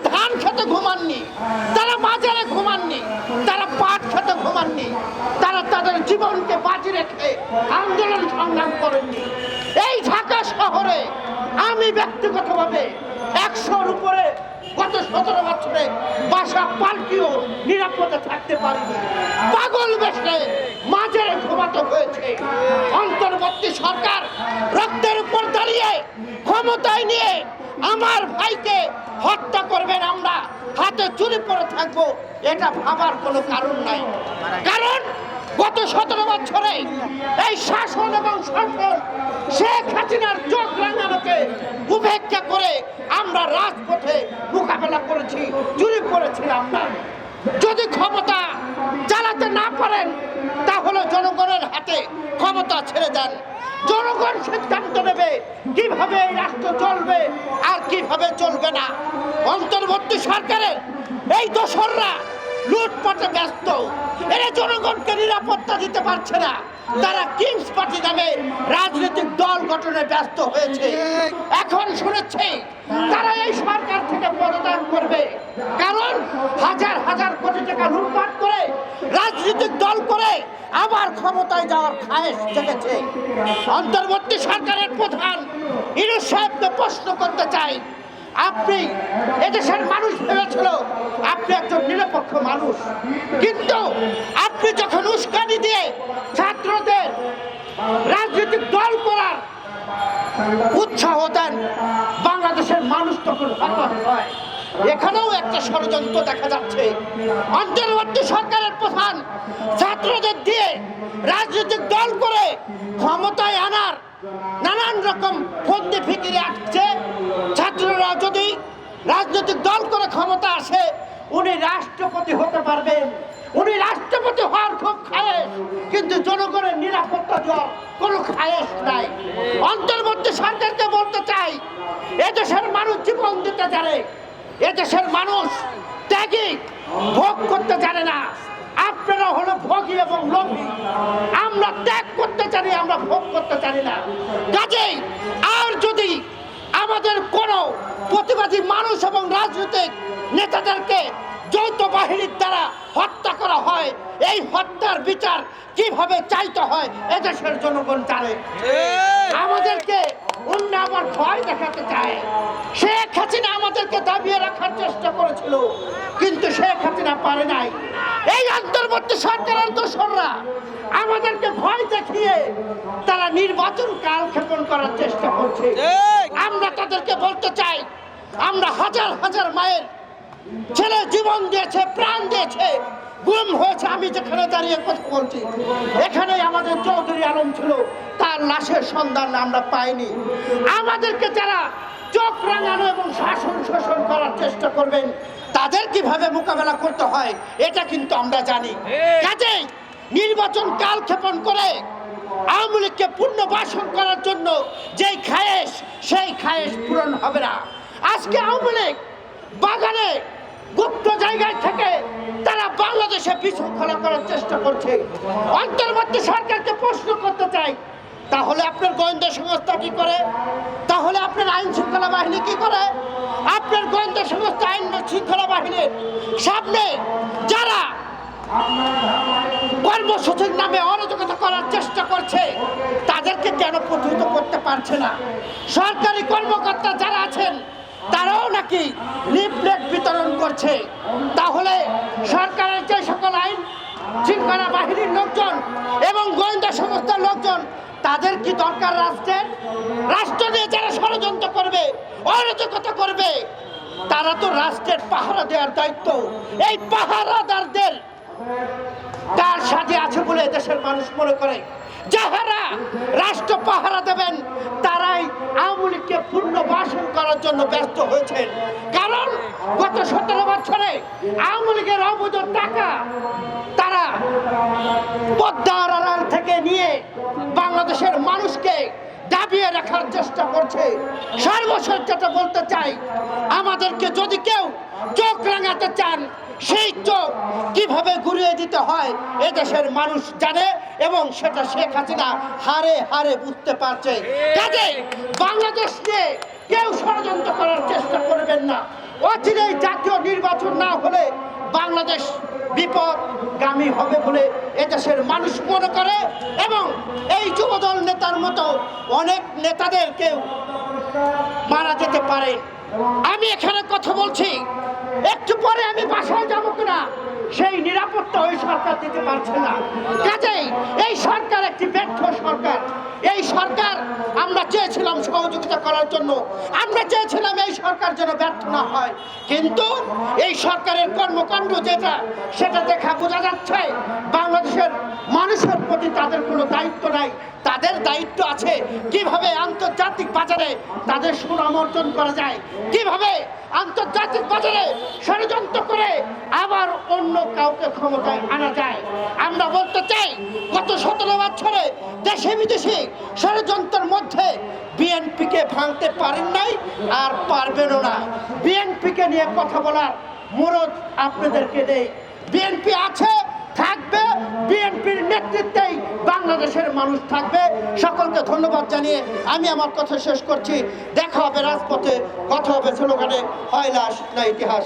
ধান খেতে ঘুমাননি, তারা বাজারে ঘুমাননি, তারা পাট খেতে ঘুমাননি, তারা তাদের জীবনকে বাজি রেখে আন্দোলন সংগ্রাম করেননি। এই ঢাকা শহরে আমি ব্যক্তিগতভাবে একশোর উপরে গত সতেরো বছরে বাসা পাল্টিও নিরাপদে থাকতে পারিনি। পাগল বেশে মাঝারে ঘুমাতে হয়েছে। অন্তর্বর্তী সরকার রক্তের উপর দাঁড়িয়ে ক্ষমতায় নিয়ে আমার ভাইকে হত্যা করবেন আমরা, হাতে চুরি পরে থাকব, এটা ভাবার কোনো কারণ নাই। কারণ গত সতেরো বছরে এই শাসন এবং শাসন শেখ হাসিনার চোখ রাঙানোকে উপেক্ষা করে আমরা রাজপথে মোকাবেলা করেছি, চুরি করেছি আমরা। যদি ক্ষমতা চালাতে না পারেন, তাহলে জনগণের হাতে ক্ষমতা ছেড়ে দেন। জনগণ সিদ্ধান্ত নেবে কীভাবে এই রাষ্ট্র চলবে আর কীভাবে চলবে না। অন্তর্বর্তী সরকারের এই দোসররা লুটপাটে ব্যস্ত। এরা জনগণকে নিরাপত্তা দিতে পারছে না। তারা কিংস পার্টি নামে রাজনৈতিক দল গঠনে ব্যস্ত হয়েছে। এখন শুনেছে তারা এই সরকার থেকে পদত্যাগ করবে। কারণ হাজার হাজার কোটি টাকা লুটপাট করে রাজনৈতিক করে আবার ক্ষমতায় যাওয়ার খায়েশ জেগেছে। অন্তর্বর্তী সরকারের প্রধান ইনুস সাহেবকে প্রশ্ন করতে চাই, আপনি এদেশের মানুষ ভেবেছিল আপনি একজন নিরপেক্ষ মানুষ, কিন্তু আপনি যখন উস্কানি দিয়ে ছাত্রদের রাজনৈতিক দল করার উৎসাহ দেন, বাংলাদেশের মানুষ তখন হতাশ হয়। এখানেও একটা ষড়যন্ত্র দেখা যাচ্ছে। অন্তর্বর্তী সরকারের প্রধান ছাত্রদের দিয়ে রাজনৈতিক দল করে ক্ষমতায় আনার নানান রকম ফন্দি ফিকিরে আসছে। ছাত্ররা যদি রাজনৈতিক দল করে ক্ষমতা আসে, উনি রাষ্ট্রপতি হতে পারবেন। উনি রাষ্ট্রপতি হওয়ার খুব খায়েশ, কিন্তু জনগণের নিরাপত্তা দেওয়ার কোনো খায়েশ নাই। অন্তর্বর্তী সরকারকে বলতে চাই, এদেশের মানুষ জীবন দিতে জানে। এদেশের মানুষ ত্যাগী ভোগ করতে জানে না। আপনারা হলো ভোগী এবং লোভী। আমরা ত্যাগ করতে জানি আমরা ভোগ করতে জানি না। কাজেই আর যদি আমাদের কোনো প্রতিবাদী মানুষ এবং রাজনৈতিক নেতাদেরকে যৌথ বাহিনীর দ্বারা হত্যা করা হয় এই হত্যার বিচার কীভাবে চাইতে হয় এদেশের জনগণ জানে। আমাদেরকে অন্য আবার ভয় দেখাতে চায়। শেখ হাসিনা আমাদেরকে রাখার চেষ্টা করেছিল কিন্তু শেখ হাসিনা পারে নাই। এই অন্তর্বর্তী সরকারের দোসররা আমাদেরকে ভয় দেখিয়ে তারা নির্বাচন কাল ক্ষেপণ করার চেষ্টা করছে। আমরা তাদেরকে বলতে চাই আমরা হাজার হাজার মায়ের ছেলে জীবন দিয়েছে প্রাণ দিয়েছে গুম হয়েছে আমি যেখানে দাঁড়িয়ে কথা বলছি এখানে আমাদের চৌধুরী আলম ছিল তার লাশের সন্ধান আমরা পাইনি। আমাদেরকে যারা চোখ রাঙানো এবং শাসন শোষণ করার চেষ্টা করবেন। তাদের কীভাবে মোকাবেলা করতে হয় এটা কিন্তু আমরা জানি। কাজেই নির্বাচন কাল ক্ষেপণ করে আওয়ামী লীগকে পুনর্বাসন করার জন্য যেই খায়েশ সেই খায়েশ পূরণ হবে না। আজকে আওয়ামী লীগ বাগানে গুপ্ত জায়গায় থেকে তারা বাংলাদেশে বিশৃঙ্খলা করার চেষ্টা করছে। অন্তর্বর্তী সরকারকে প্রশ্ন করতে চাই তাহলে আপনার গোয়েন্দা সংস্থা কি করে? তাহলে আপনার আইন শৃঙ্খলা বাহিনী কি করে? আপনার গোয়েন্দা সংস্থা আইন শৃঙ্খলা বাহিনীর সামনে যারা কর্মসূচির নামে অরাজকতা করার চেষ্টা করছে, তাদেরকে কেন প্রতিহত করতে পারছে না? সরকারি কর্মকর্তা যারা আছেন, তারাও নাকি লিফলেট বিতরণ করছে। তাহলে সরকারের যে সকল আইন শৃঙ্খলা বাহিনীর লোকজন এবং গোয়েন্দা সংস্থার লোকজন তাদের কি দরকার রাষ্ট্রের? রাষ্ট্র নিয়ে যারা ষড়যন্ত্র করবে, অরাজকতা করবে, তারা তো রাষ্ট্রের পাহারা দেওয়ার দায়িত্ব। এই পাহারাদারদের তার সাথে আছে বলে দেশের মানুষ মনে করে? যাহারা রাষ্ট্র পাহারা দেবেন আওয়ামী লীগকে পুনর্বাসন করার জন্য ব্যস্ত হয়েছেন। কারণ গত সতেরো বছরে আওয়ামী লীগের অবৈধ টাকা তারা পদ্মার থেকে নিয়ে বাংলাদেশের মানুষকে দাবিয়ে রাখার চেষ্টা করছে। সর্বশেষ যেটা বলতে চাই, আমাদেরকে যদি কেউ চোখ রাঙাতে চান সেই চোখ কীভাবে ঘুরিয়ে দিতে হয়, এ দেশের মানুষ জানে এবং সেটা শেখ হাসিনা হারে হারে বুঝতে পারছে। কাজে বাংলাদেশ নিয়ে কেউ ষড়যন্ত্র করার চেষ্টা করবেন না। অচিরেই জাতীয় নির্বাচন না হলে বাংলাদেশ বিপদগামী হবে বলে এদেশের মানুষ মনে করে এবং এই যুবদল নেতার মতো অনেক নেতাদেরকেও মারা যেতে পারে। আমি এখানে কথা বলছি একটু পরে আমি বাসায় যাব কিনা? সেই নিরাপত্তা ওই সরকার দিতে পারছে না। কাজেই এই সরকার একটি ব্যর্থ সরকার। এই সরকার আমরা চেয়েছিলাম সহযোগিতা করার জন্য। আমরা চেয়েছিলাম এই সরকার যেন ব্যর্থ না হয়। কিন্তু এই সরকারের কর্মকাণ্ড যেটা, সেটা দেখা বোঝা যাচ্ছে, বাংলাদেশের মানুষের প্রতি তাদের কোনো দায়িত্ব নাই। তাদের দায়িত্ব আছে কীভাবে আন্তর্জাতিক বাজারে তাদের সুনাম অর্জন করা যায়? কীভাবে আন্তর্জাতিক বাজারে ষড়যন্ত্র করে আবার অন্য কাউকে ক্ষমতায় আনা যায়? আমরা বলতে চাই, গত সতেরো বছরে দেশে বিদেশে ষড়যন্ত্রের মধ্যে বিএনপিকে ভাঙতে পারেন নাই আর পারবেনও না। বিএনপিকে নিয়ে কথা বলার মুরদ আপনাদেরকে নেই বিএনপি আছে, থাকবে, বিএনপির নেতৃত্বেই বাংলাদেশের মানুষ থাকবে। সকলকে ধন্যবাদ জানিয়ে আমি আমার কথা শেষ করছি। দেখা হবে রাজপথে, কথা হবে স্লোগানে, হয় লাশ না ইতিহাস।